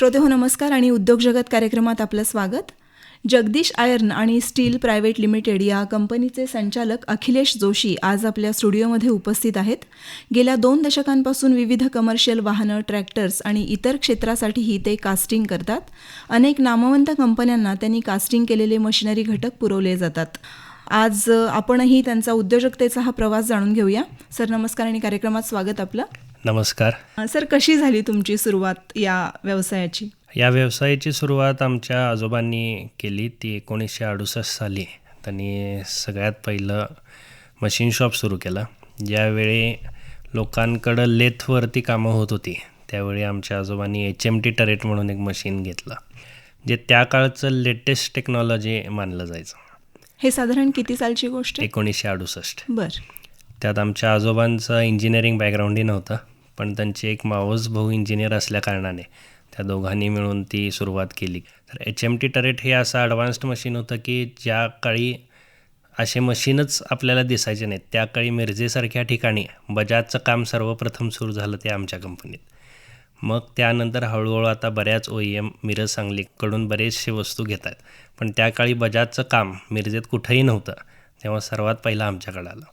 श्रोते हो नमस्कार आणि उद्योग जगत कार्यक्रमात आपलं स्वागत. जगदीश आयर्न आणि स्टील प्रायव्हेट लिमिटेड या कंपनीचे संचालक अखिलेश जोशी आज आपल्या स्टुडिओमध्ये उपस्थित आहेत. गेल्या दोन दशकांपासून विविध कमर्शियल वाहनं ट्रॅक्टर्स आणि इतर क्षेत्रासाठीही ते कास्टिंग करतात. अनेक नामवंत कंपन्यांना त्यांनी कास्टिंग केलेले मशिनरी घटक पुरवले जातात. आज आपणही त्यांचा उद्योजकतेचा हा प्रवास जाणून घेऊया. सर नमस्कार आणि कार्यक्रमात स्वागत आपलं. नमस्कार. सर कशी झाली तुमची सुरुवात या व्यवसायाची? या व्यवसायाची सुरुवात आमच्या आजोबांनी केली. ती एकोणीसशे अडुसष्ट साली. त्यांनी सगळ्यात पहिलं मशीन शॉप सुरू केलं. ज्यावेळी लोकांकडं लेथवरती कामं होत होती त्यावेळी आमच्या आजोबांनी एच एम टी टरेट म्हणून एक मशीन घेतलं जे त्या काळचं लेटेस्ट टेक्नॉलॉजी मानलं जायचं. हे साधारण किती सालची गोष्ट? आहे एकोणीसशे अडुसष्ट. बर. त्यात आमच्या आजोबांचं इंजिनिअरिंग बॅकग्राऊंडही नव्हतं. पण त्यांचे एक मावस भाऊ इंजिनियर असल्याकारणाने त्या दोघांनी मिळून ती सुरुवात केली. तर एच एम टी टरेट हे असं ॲडव्हान्स्ड मशीन होतं की ज्या काळी असे मशीनच आपल्याला दिसायचे नाहीत. त्या काळी मिरजेसारख्या ठिकाणी बजाजचं काम सर्वप्रथम सुरू झालं ते आमच्या कंपनीत मग त्यानंतर हळूहळू आता बऱ्याच ओ ई एम मिरज सांगलीकडून बरेचसे वस्तू घेत आहेत पण त्या काळी बजाजचं काम मिरजेत कुठंही नव्हतं. तेव्हा सर्वात पहिलं आमच्याकडं आलं.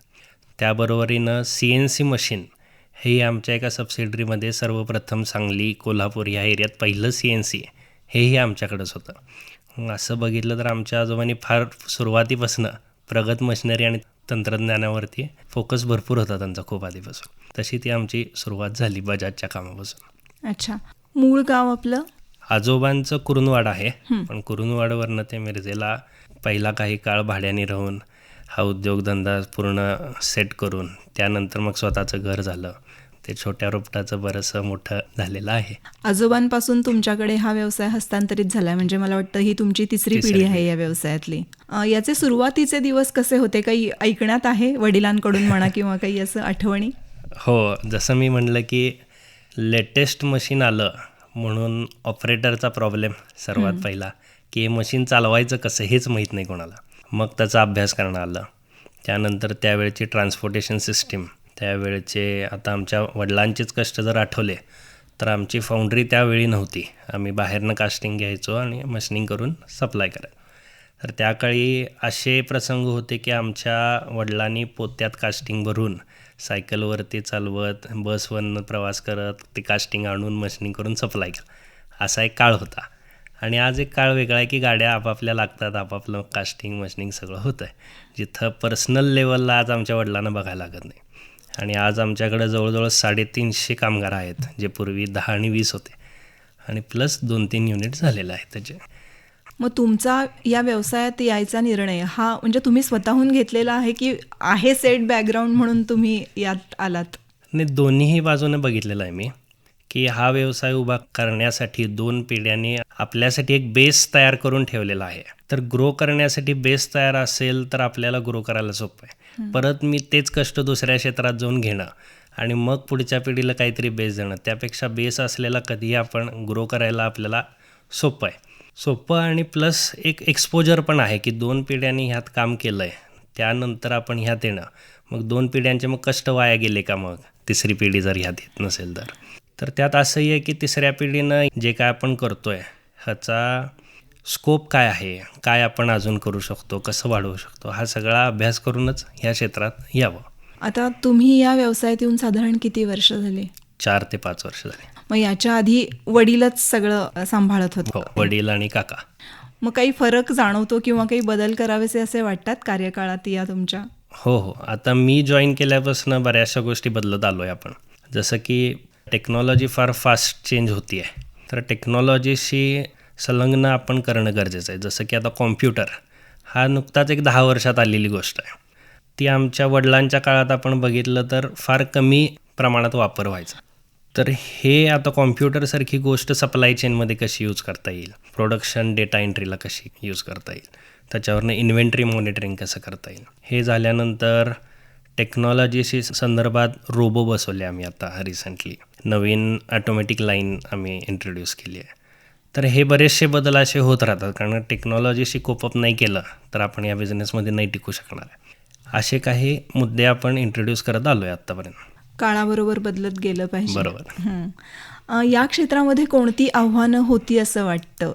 त्याबरोबरीनं सी एन सी मशीन हे आमच्या एका सबसिडरीमध्ये सर्वप्रथम सांगली कोल्हापूर या एरियात पहिलं सी एन सी हेही आमच्याकडंच होतं. असं बघितलं तर आमच्या आजोबांनी फार सुरुवातीपासून प्रगत मशिनरी आणि तंत्रज्ञानावरती फोकस भरपूर होता त्यांचा खूप आधीपासून. तशी ती आमची सुरुवात झाली बजाजच्या कामापासून. अच्छा. मूळ गाव आपलं? आजोबांचं कुरुंदवाड आहे. पण कुरुंदवाडवरनं ते मिरजेला पहिला काही काळ भाड्याने राहून हा उद्योगधंदा पूर्ण सेट करून त्यानंतर मग स्वतःचं घर झालं. ते छोट्या रोपटाचं बरंचसं मोठं झालेलं आहे. आजोबांपासून तुमच्याकडे हा व्यवसाय हस्तांतरित झालाय. म्हणजे मला वाटतं ही तुमची तिसरी पिढी आहे या व्यवसायातली. याचे सुरुवातीचे दिवस कसे होते? काही ऐकण्यात आहे? वडिलांकडून म्हणा किंवा काही असं आठवणी? हो जसं मी म्हणलं की लेटेस्ट मशीन आलं म्हणून ऑपरेटरचा प्रॉब्लेम सर्वात पहिला. की हे मशीन चालवायचं कसं हेच माहीत नाही कोणाला. मग त्याचा अभ्यास करणं आलं. त्यानंतर त्यावेळची ट्रान्सपोर्टेशन सिस्टीम त्यावेळचे आता आमच्या वडिलांचेच कष्ट जर आठवले तर आमची फाउंड्री त्यावेळी नव्हती. आम्ही बाहेरनं कास्टिंग घ्यायचो आणि मशनिंग करून सप्लाय करा तर त्या काळी असे प्रसंग होते की आमच्या वडिलांनी पोत्यात कास्टिंग भरून सायकलवरती चालवत बसवरनं प्रवास करत ते कास्टिंग आणून मशनिंग करून सप्लाय केलं. असा एक काळ होता. आणि आज एक काळ वेगळा आहे की गाड्या आपापल्या लागतात आपापलं कास्टिंग मशिनिंग सगळं होतं आहे जिथं पर्सनल लेवलला आज आमच्या वडिलांना बघायला लागत नाही. आणि आज आमच्याकडे जवळजवळ साडेतीनशे कामगार आहेत जे पूर्वी दहा आणि वीस होते. आणि प्लस दोन तीन युनिट झालेलं आहे त्याचे. मग तुमचा या व्यवसायात यायचा निर्णय हा म्हणजे तुम्ही स्वतःहून घेतलेला आहे की आहे सेट बॅकग्राऊंड म्हणून तुम्ही यात आलात? आणि दोन्हीही बाजूने बघितलेलं आहे मी. की हा व्यवसाय उभा करण्यासाठी दोन पिढ्यांनी आपल्यासाठी एक बेस तयार करून ठेवलेला आहे. तर ग्रो करण्यासाठी बेस तयार असेल तर आपल्याला ग्रो करायला सोपं आहे. परत मी तेच कष्ट दुसऱ्या क्षेत्रात जाऊन घेणं आणि मग पुढच्या पिढीला काहीतरी बेस देणं त्यापेक्षा बेस असलेला कधीही आपण ग्रो करायला आपल्याला सोपं आहे. सोपं आणि प्लस एक एक्सपोजर पण आहे की दोन पिढ्यांनी ह्यात काम केलं आहे त्यानंतर आपण ह्यात येणं. मग दोन पिढ्यांचे मग कष्ट वाया गेले का मग? तिसरी पिढी जर ह्यात येत नसेल तर. तर त्यात असंही आहे की तिसऱ्या पिढीनं जे काय आपण करतो आहे ह्याचा स्कोप काय आहे काय आपण अजून करू शकतो कसं वाढवू शकतो हा सगळा अभ्यास करूनच ह्या क्षेत्रात यावं. आता तुम्ही या व्यवसायात येऊन साधारण किती वर्ष झाली? चार ते पाच वर्ष झाले. मग याच्या आधी वडीलच सगळं सांभाळत हो होते वडील आणि काका. मग काही फरक जाणवतो किंवा काही बदल करावेसे असे वाटतात कार्यकाळात या तुमच्या? हो हो. आता मी जॉईन केल्यापासून बऱ्याचशा गोष्टी बदलत आलो आहे आपण. जसं की टेक्नॉलॉजी फार फास्ट चेंज होती आहे तर टेक्नॉलॉजीशी संलग्न आपण करणं गरजेचं आहे. जसं की आता कॉम्प्युटर हा नुकताच एक दहा वर्षात आलेली गोष्ट आहे. ती आमच्या वडिलांच्या काळात आपण बघितलं तर फार कमी प्रमाणात वापर व्हायचा. तर हे आता कॉम्प्युटरसारखी गोष्ट सप्लाय चेनमध्ये कशी यूज करता येईल? प्रोडक्शन डेटा एंट्रीला कशी यूज करता येईल? त्याच्यावरनं इन्व्हेंटरी मॉनिटरिंग कसं करता येईल? हे झाल्यानंतर टेक्नॉलॉजीशी संदर्भात रोबो बसवले आम्ही आता रिसेंटली नवीन ॲटोमॅटिक लाईन आम्ही इंट्रोड्यूस केली आहे. तर हे बरेचसे बदल असे होत राहतात कारण टेक्नॉलॉजीशी कोपअप नाही केलं तर आपण या बिझनेसमध्ये नाही टिकू शकणार आहे. असे काही मुद्दे आपण इंट्रोड्यूस करत आलो आहे आत्तापर्यंत. काळाबरोबर बदलत गेलं पाहिजे. बरोबर. या क्षेत्रामध्ये कोणती आव्हानं होती असं वाटतं?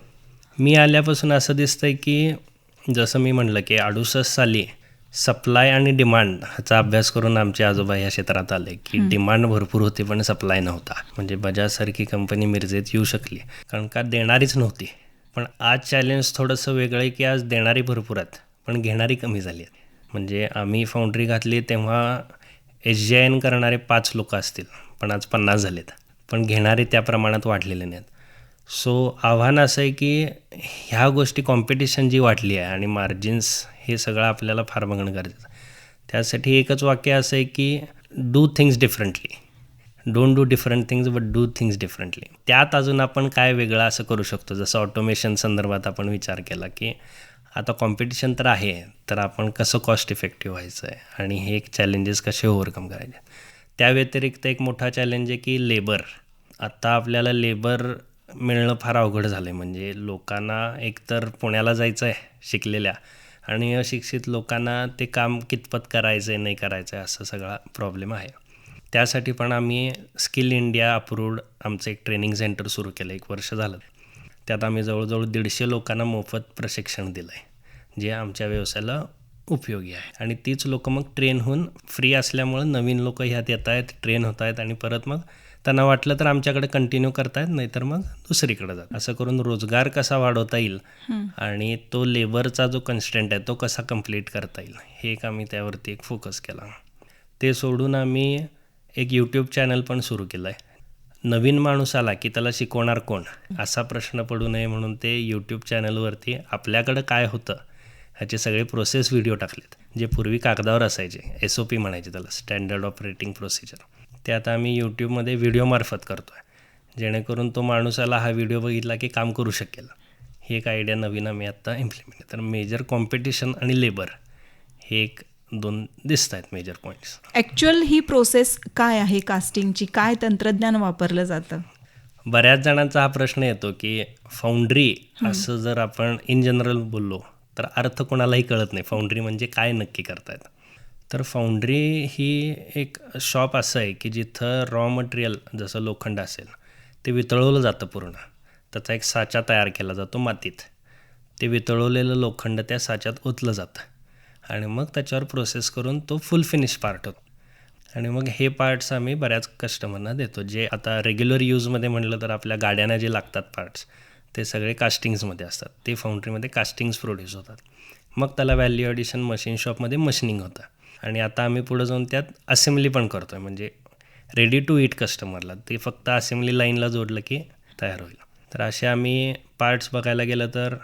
मी आल्यापासून असं दिसतंय की जसं मी म्हटलं की अडुसष्ट साली सप्लाय आणि डिमांड ह्याचा अभ्यास करून आमचे आजोबा या क्षेत्रात आले की डिमांड भरपूर होती पण सप्लाय नव्हता. म्हणजे बजाजसारखी कंपनी मिरजेत येऊ शकली. कारण का देणारीच नव्हती. पण आज चॅलेंज थोडंसं वेगळं आहे की आज देणारी भरपूर आहेत पण घेणारी कमी झाली आहेत. म्हणजे आम्ही फाउंड्री घातली तेव्हा एच जी आय एन करणारे पाच लोक असतील पण आज पन्नास झालेत. पण घेणारे त्या प्रमाणात वाढलेले नाहीत. सो आव्हान असं आहे की ह्या गोष्टी कॉम्पिटिशन जी वाटली आहे आणि मार्जिन्स हे सगळं आपल्याला फार बघणं गरजेचं त्यासाठी एकच वाक्य असं आहे की do things differently don't do different things but do things differently त्यात अजून आपण काय वेगळं असं करू शकतो? जसं ऑटोमेशन संदर्भात आपण विचार केला की आता कॉम्पिटिशन तर आहे तर आपण कसं कॉस्ट इफेक्टिव्ह व्हायचं आहे? आणि हे एक चॅलेंजेस कसे ओव्हरकम करायचे? त्या व्यतिरिक्त एक मोठा चॅलेंज आहे की लेबर आत्ता आपल्याला लेबर मिळणं फार अवघड झालं आहे म्हणजे लोकांना एकतर पुण्याला जायचं आहे शिकलेल्या आणि अशिक्षित लोकांना ते काम कितपत करायचं आहे नाही करायचं आहे असं सगळा प्रॉब्लेम आहे. त्यासाठी पण आम्ही स्किल इंडिया अप्रूव्ड आमचं एक ट्रेनिंग सेंटर सुरू केलं एक वर्ष झालं. त्यात आम्ही जवळजवळ दीडशे लोकांना मोफत प्रशिक्षण दिलं आहे जे आमच्या व्यवसायाला उपयोगी आहे. आणि तीच लोकं मग ट्रेन होऊन फ्री असल्यामुळं नवीन लोक ह्यात येत आहेत ट्रेन होत आहेत आणि परत मग त्यांना वाटलं तर आमच्याकडे कंटिन्यू करतायत नाहीतर मग दुसरीकडे जात असं करून रोजगार कसा वाढवता येईल आणि तो लेबरचा जो कन्स्टंट आहे तो कसा कंप्लीट करता येईल? हे एक आम्ही त्यावरती एक फोकस केला. ते सोडून आम्ही एक यूट्यूब चॅनल पण सुरू केलं आहे नवीन माणूस आला की त्याला शिकवणार कोण? असा प्रश्न पडू नये म्हणून ते यूट्यूब चॅनलवरती आपल्याकडं काय होतं ह्याचे सगळे प्रोसेस व्हिडिओ टाकलेत. जे पूर्वी कागदावर असायचे एस ओ पी म्हणायचे त्याला स्टँडर्ड ऑपरेटिंग प्रोसिजर ते आता आम्ही यूट्यूबमध्ये व्हिडिओमार्फत करतो आहे जेणेकरून तो माणूस आला हा व्हिडिओ बघितला की काम करू शकेल. ही एक आयडिया नवीन आम्ही आत्ता इम्प्लिमेंट तर मेजर कॉम्पिटिशन आणि लेबर हे एक दोन दिसत आहेत मेजर पॉईंट्स ॲक्च्युअल ही प्रोसेस काय आहे कास्टिंगची काय तंत्रज्ञान वापरलं जातं? बऱ्याच जणांचा हा प्रश्न येतो की फाउंड्री असं जर आपण इन जनरल बोललो तर अर्थ कोणालाही कळत नाही. फाउंड्री म्हणजे काय नक्की करतायत? तर फाउंड्री ही एक शॉप असं आहे की जिथं रॉ मटेरियल जसं लोखंड असेल ते वितळवलं जातं पूर्ण. त्याचा एक साचा तयार केला जातो मातीत. ते वितळवलेलं लोखंड त्या साच्यात ओतलं जातं. आणि मग त्याच्यावर प्रोसेस करून तो फुल फिनिश पार्ट होतो. आणि मग हे पार्ट्स आम्ही बऱ्याच कस्टमरना देतो. जे आता रेग्युलर यूजमध्ये म्हटलं तर आपल्या गाड्यांना जे लागतात पार्ट्स ते सगळे कास्टिंग्समध्ये असतात. ते फाउंड्रीमध्ये कास्टिंग्स प्रोड्यूस होतात. मग त्याला व्हॅल्यू ॲडिशन मशीन शॉपमध्ये मशिनिंग होतं. आणि आता आम्ही पुढं जाऊन त्यात असेंब्ली पण करतो आहे म्हणजे रेडी टू इट कस्टमरला ते फक्त असेंब्ली लाईनला जोडलं की तयार होईल. तर असे आम्ही पार्ट्स बघायला गेलं तर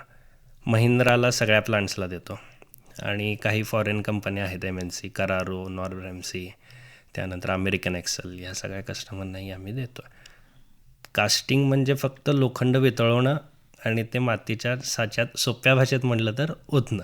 महिंद्राला सगळ्या प्लांट्सला देतो. आणि काही फॉरेन कंपन्या आहेत एम एन सी करारो नॉर्वर एम सी त्यानंतर अमेरिकन एक्सेल या सगळ्या कस्टमरनाही आम्ही देतो कास्टिंग म्हणजे फक्त लोखंड वितळवणं आणि ते मातीच्या साच्यात सोप्या भाषेत म्हटलं तर ओतणं.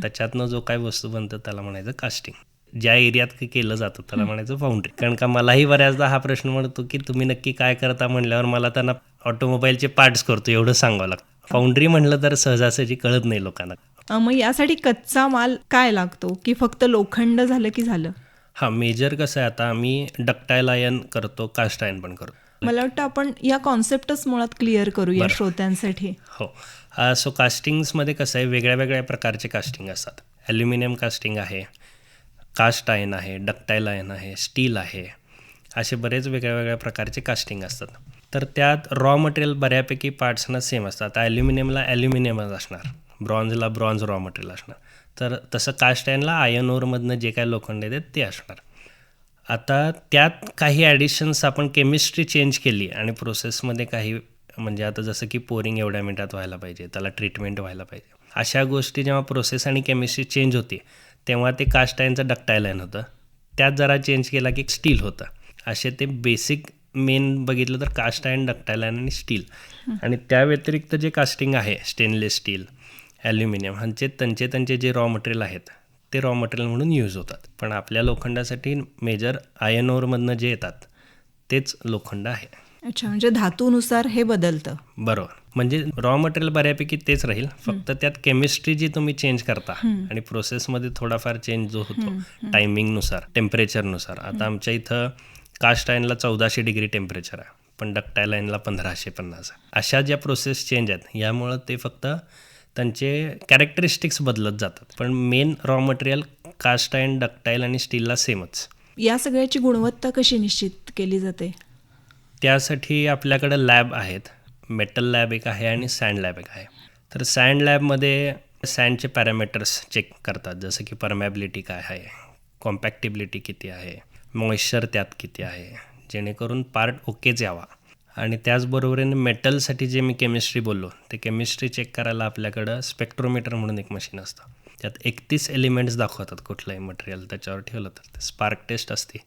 त्याच्यातनं जो काय वस्तू बनतं त्याला म्हणायचं कास्टिंग ज्या एरियात केलं जातं त्याला म्हणायचं फाउंड्री कारण का मलाही बऱ्याचदा हा प्रश्न म्हणतो की तुम्ही नक्की काय करता म्हणल्यावर मला त्यांना ऑटोमोबाईलचे पार्ट्स करतो एवढं सांगावं लागतं. फाउंड्री म्हटलं तर सहजासहजी कळत नाही लोकांना. मग यासाठी कच्चा माल काय लागतो? की फक्त लोखंड झालं की झालं? हां मेजर कसं आहे आता आम्ही डक्टाईल आयन करतो कास्ट आयन पण करतो. मला वाटतं आपण या कॉन्सेप्टच मुळात क्लिअर करूया श्रोत्यांसाठी. हो. सो कास्टिंग्समध्ये कसं आहे वेगळ्या वेगळ्या प्रकारचे कास्टिंग असतात. ॲल्युमिनियम कास्टिंग आहे कास्ट आयन आहे डक्टाईल आयन आहे स्टील आहे असे बरेच वेगळ्या वेगळ्या प्रकारचे कास्टिंग असतात. तर त्यात रॉ मटेरियल बऱ्यापैकी पार्ट्सना सेम असतात. आता ॲल्युमिनियमला ॲल्युमिनियमच असणार. ब्रॉन्झला ब्रॉन्झ रॉ मटेरियल असणार. तर तसं कास्ट आयनला आयन ओरमधनं जे काय लोखंड येतात ते असणार. आता त्यात काही ॲडिशन्स आपण केमिस्ट्री चेंज केली आणि प्रोसेसमध्ये काही म्हणजे आता जसं की पोरिंग एवढ्या मिनटात व्हायला पाहिजे त्याला ट्रीटमेंट व्हायला पाहिजे. अशा गोष्टी जेव्हा प्रोसेस आणि केमिस्ट्री चेंज होती तेव्हा ते कास्ट आयनचं डक्टाईल आयन होतं. त्यात जरा चेंज केला की स्टील होतं. असे ते बेसिक मेन बघितलं तर कास्ट आयन डक्टाईल आयन आणि स्टील आणि त्या व्यतिरिक्त जे कास्टिंग आहे स्टेनलेस स्टील ॲल्युमिनियम ह्यांचे त्यांचे त्यांचे जे रॉ मटेरियल आहेत ते रॉ मटेरियल म्हणून यूज होतात. पण आपल्या लोखंडासाठी मेजर आयन ओरमधनं जे येतात तेच लोखंड आहे. अच्छा म्हणजे धातूनुसार हे बदलतं. बरोबर. म्हणजे रॉ मटेरियल बऱ्यापैकी तेच राहील. फक्त त्यात केमिस्ट्री जी तुम्ही चेंज करता आणि प्रोसेसमध्ये थोडाफार चेंज जो होतो टायमिंगनुसार टेम्परेचरनुसार आता आमच्या इथं कास्ट आयनला चौदाशे डिग्री टेम्परेचर आहे पण डक्टाईल लाईनला पंधराशे पन्नास आहे. अशा ज्या प्रोसेस चेंज आहेत यामुळं ते फक्त त्यांचे कॅरेक्टरिस्टिक्स बदलत जातात. पण main raw material cast and ductile आणि स्टीलला सेमच या सगळ्याची गुणवत्ता कशी निश्चित केली जाते? त्यासाठी आपल्याकडं लॅब आहेत. मेटल लॅब एक आहे आणि सँड लॅब एक आहे. तर सँड लॅबमध्ये सँडचे पॅरामीटर्स चेक करतात. जसं की परमॅबिलिटी काय आहे कॉम्पॅक्टिबिलिटी किती आहे मॉइश्चर त्यात किती आहे जेणेकरून पार्ट ओकेच यावा आणि त्याचबरोबरीने मेटलसाठी जे मी केमिस्ट्री बोललो ते केमिस्ट्री चेक करायला आपल्याकडं स्पेक्ट्रोमीटर म्हणून एक मशीन असतं. त्यात एकतीस एलिमेंट्स दाखवतात कुठलंही मटेरियल त्याच्यावर ठेवलं तर. ते स्पार्क टेस्ट असते.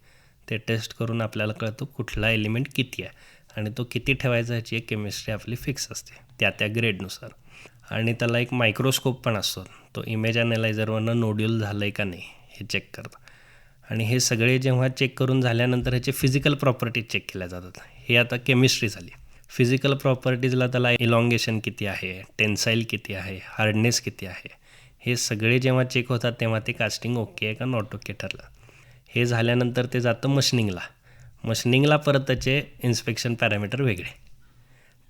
ते टेस्ट करून आपल्याला कळतो कुठला एलिमेंट किती आहे. आणि तो किती ठेवायचा ह्याची एक केमिस्ट्री आपली फिक्स असते त्या त्या ग्रेडनुसार आणि त्याला एक मायक्रोस्कोप पण असतो. तो इमेज अनालायझरवरनं नोड्यूल झालं आहे का नाही हे चेक करतं. आणि हे सगळे जेव्हा चेक करून झाल्यानंतर ह्याचे फिजिकल प्रॉपर्टीज चेक केल्या जातात. हे आता केमिस्ट्री झाली. फिजिकल प्रॉपर्टीजला त्याला इलॉंगेशन किती आहे टेन्साईल किती आहे हार्डनेस किती आहे हे सगळे जेव्हा चेक होतात तेव्हा ते कास्टिंग ओके आहे का नॉट ओके ठरलं. हे झाल्यानंतर ते जातं मशनिंगला. मशनिंगला परत त्याचे इन्स्पेक्शन पॅरामीटर वेगळे.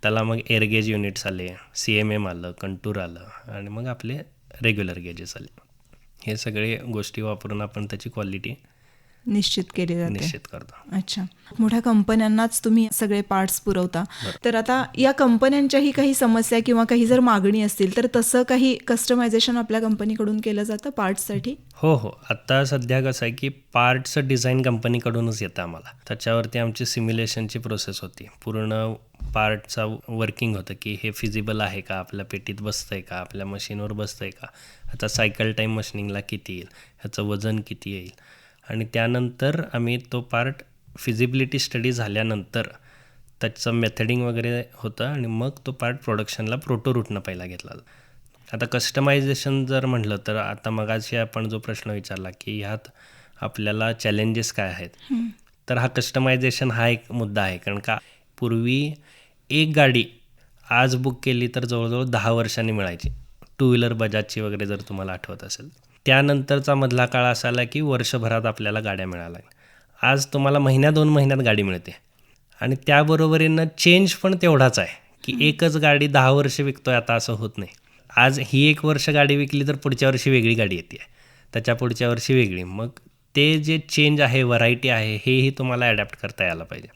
त्याला मग एअरगेज युनिट्स आले सी एम एम आलं कंटूर आलं आणि मग आपले रेग्युलर गेजेस आले. हे सगळे गोष्टी वापरून आपण त्याची क्वालिटी निश्चित केली जाते. निश्चित करतो. अच्छा. मोठ्या कंपन्यांनाच तुम्ही सगळे पार्ट्स पुरवता. तर आता या कंपन्यांच्याही काही समस्या किंवा काही जर मागणी असतील तर तसं काही कस्टमायझेशन आपल्या कंपनीकडून केलं जातं पार्ट्ससाठी हो हो. आत्ता सध्या कसं आहे की पार्टचं डिझाईन कंपनीकडूनच येतं आम्हाला. त्याच्यावरती आमची सिम्युलेशनची प्रोसेस होती. पूर्ण पार्टचा वर्किंग होतं की हे फिजिबल आहे का? आपल्या पेटीत बसतं आहे का? आपल्या मशीनवर बसतं आहे का? ह्याचा सायकल टाईम मशिनिंगला किती येईल? ह्याचं वजन किती येईल? आणि त्यानंतर आम्ही तो पार्ट फिजिबिलिटी स्टडी झाल्यानंतर त्याचं मेथडिंग वगैरे होतं आणि मग तो पार्ट प्रोडक्शनला प्रोटो रूटनं पहिला घेतला. आता कस्टमायझेशन जर म्हटलं तर आता मगाशी आपण जो प्रश्न विचारला की ह्यात आपल्याला चॅलेंजेस काय आहेत? तर हा कस्टमायझेशन हा एक मुद्दा आहे. कारण का? पूर्वी एक गाडी आज बुक केली तर जवळजवळ दहा वर्षांनी मिळायची. टू व्हीलर बजाजची वगैरे जर तुम्हाला आठवत असेल. त्यानंतरचा मधला काळ असा आला की वर्षभरात आपल्याला गाड्या मिळाल्या. आज तुम्हाला महिन्या दोन महिन्यात गाडी मिळते. आणि त्याबरोबरीनं चेंज पण तेवढाच आहे की एकच गाडी दहा वर्ष विकतोय आता असं होत नाही. आज ही एक वर्ष गाडी विकली तर पुढच्या वर्षी वेगळी गाडी येते. त्याच्या पुढच्या वर्षी वेगळी. मग ते जे चेंज आहे व्हरायटी आहे हेही तुम्हाला ॲडॅप्ट करता यायला पाहिजे.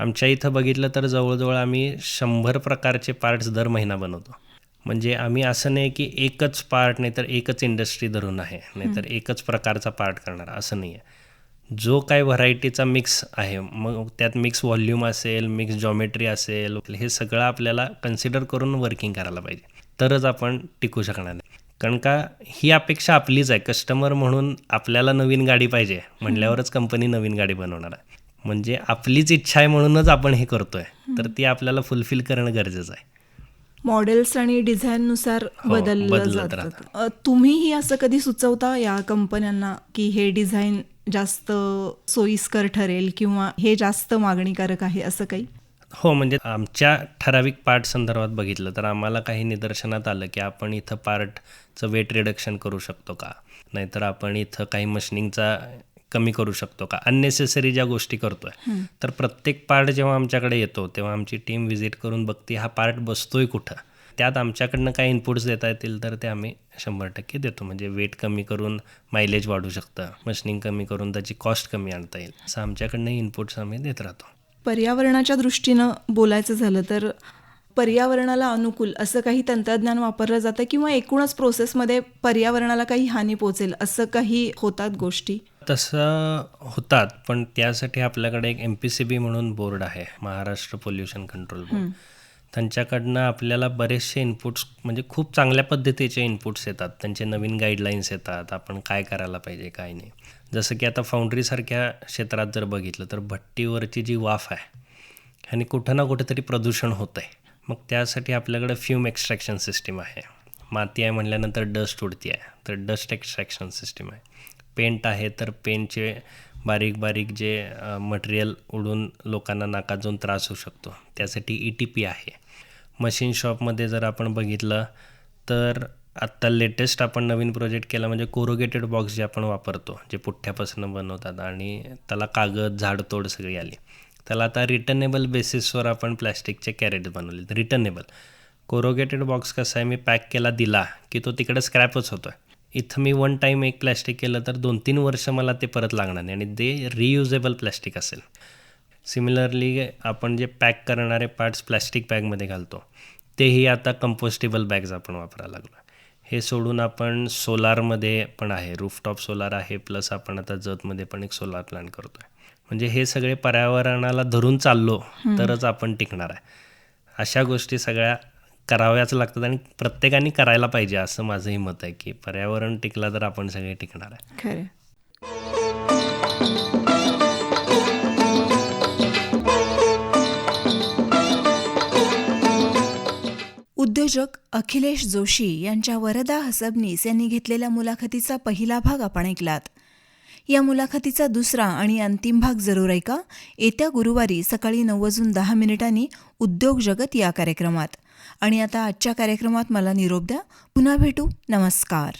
आमच्या इथं बघितलं तर जवळजवळ आम्ही शंभर प्रकारचे पार्ट्स दर महिना बनवतो. म्हणजे आम्ही असं नाही की एकच पार्ट नाही तर एकच इंडस्ट्री धरून आहे नाहीतर एकच प्रकारचा पार्ट करणार असं नाही आहे जो काय व्हरायटीचा मिक्स आहे मग त्यात मिक्स व्हॉल्यूम असेल मिक्स जॉमेट्री असेल हे सगळं आपल्याला कन्सिडर करून वर्किंग करायला पाहिजे. तरच आपण टिकू शकणार नाही. कारण का ही अपेक्षा आपलीच आहे. कस्टमर म्हणून आपल्याला नवीन गाडी पाहिजे म्हणल्यावरच कंपनी नवीन गाडी बनवणार आहे. म्हणजे आपलीच इच्छा आहे म्हणूनच आपण हे करतोय. तर ती आपल्याला फुलफिल करणं गरजेचं आहे. मॉडेल्स आणि डिझाईननुसार हो, बदललं बदलत जातं. अ, तुम्हीही असं कधी सुचवता या कंपन्यांना की हे डिझाईन जास्त सोयीस्कर ठरेल किंवा हे जास्त मागणीकारक आहे असं काही? हो म्हणजे आमच्या ठराविक पार्ट संदर्भात बघितलं तर आम्हाला काही निदर्शनात आलं की आपण इथं पार्टचं वेट रिडक्शन करू शकतो का? नाहीतर आपण इथं काही मशिनिंगचा कमी करू शकतो का? अननेसेसरी ज्या गोष्टी करतोय. तर प्रत्येक पार्ट जेव्हा आमच्याकडे येतो तेव्हा आमची टीम व्हिजिट करून बघते हा पार्ट बसतोय कुठं? त्यात आमच्याकडनं काही इनपुट्स देता येतील तर ते आम्ही शंभर टक्के देतो. म्हणजे वेट कमी करून मायलेज वाढू शकतं. मशिनिंग कमी करून त्याची कॉस्ट कमी आणता येईल. असं आमच्याकडनं इनपुट्स आम्ही देत राहतो. पर्यावरणाच्या दृष्टीनं बोलायचं झालं तर पर्यावरणाला अनुकूल असं काही तंत्रज्ञान वापरलं जातं किंवा एकूणच प्रोसेसमध्ये पर्यावरणाला काही हानी पोचेल असं काही होतात गोष्टी? तसं होतात पण त्यासाठी आपल्याकडे एक एम पी सी बी म्हणून बोर्ड आहे महाराष्ट्र पोल्युशन कंट्रोल बोर्ड त्यांच्याकडनं आपल्याला बरेचसे इनपुट्स म्हणजे खूप चांगल्या पद्धतीचे इनपुट्स येतात. त्यांचे नवीन गाईडलाईन्स येतात आपण काय करायला पाहिजे काय नाही. जसं की आता फाउंड्रीसारख्या क्षेत्रात जर बघितलं तर भट्टीवरची जी वाफ आहे ह्यानी कुठं ना कुठेतरी प्रदूषण होतं आहे मग त्यासाठी आपल्याकडे फ्यूम एक्स्ट्रॅक्शन सिस्टीम आहे. माती आहे म्हटल्यानंतर डस्ट उडती आहे तर डस्ट एक्स्ट्रॅक्शन सिस्टीम आहे. पेंट आहे तर पेंटचे बारीक बारीक जे मटेरियल उडून लोकांना नाकाजून त्रास होऊ शकतो. त्यासाठी ई टी पी आहे. मशीन शॉपमध्ये जर आपण बघितलं तर आत्ता लेटेस्ट आपण नवीन प्रोजेक्ट केला म्हणजे कोरोगेटेड बॉक्स जे आपण वापरतो जे पुठ्ठ्यापासून बनवतात आणि त्याला कागद झाडतोड सगळी आली. त्याला आता रिटर्नेबल बेसिसवर आपण प्लॅस्टिकचे कॅरेट बनवले रिटर्नेबल कोरोगेटेड बॉक्स कसा आहे? मी पॅक केला दिला की तो तिकडे स्क्रॅपच होतो आहे इथं मी वन टाईम एक प्लॅस्टिक केलं तर दोन तीन वर्ष मला ते परत लागणार नाही आणि ते रियुजेबल प्लॅस्टिक असेल. सिमिलरली आपण जे पॅक करणारे पार्ट्स प्लॅस्टिक बॅगमध्ये घालतो तेही आता कंपोस्टेबल बॅग्स आपण वापरायला लागलो. हे सोडून आपण सोलारमध्ये पण आहे रूफटॉप सोलार आहे प्लस आपण आता जतमध्ये पण एक सोलार प्लॅन करतो आहे म्हणजे हे सगळे पर्यावरणाला धरून चाललो तरच आपण टिकणार आहे. अशा गोष्टी सगळ्या कराव्याच लागतात आणि प्रत्येकाने करायला पाहिजे असं माझंही मत आहे की पर्यावरण टिकलं तर आपण सगळे टिकणार आहे. खरं उद्योजक अखिलेश जोशी यांच्या वरदा हसबनीस यांनी घेतलेल्या मुलाखतीचा पहिला भाग आपण ऐकलात. या मुलाखतीचा दुसरा आणि अंतिम भाग जरूर ऐका. येत्या गुरुवारी सकाळी नऊ वाजून दहा मिनिटांनी उद्योग जगत या कार्यक्रमात. आणि आता आजच्या कार्यक्रमात मला निरोप द्या. पुन्हा भेटू. नमस्कार.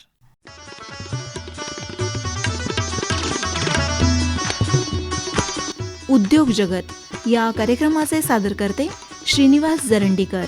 उद्योग जगत या कार्यक्रमाचे सादर करते श्रीनिवास जरंडीकर.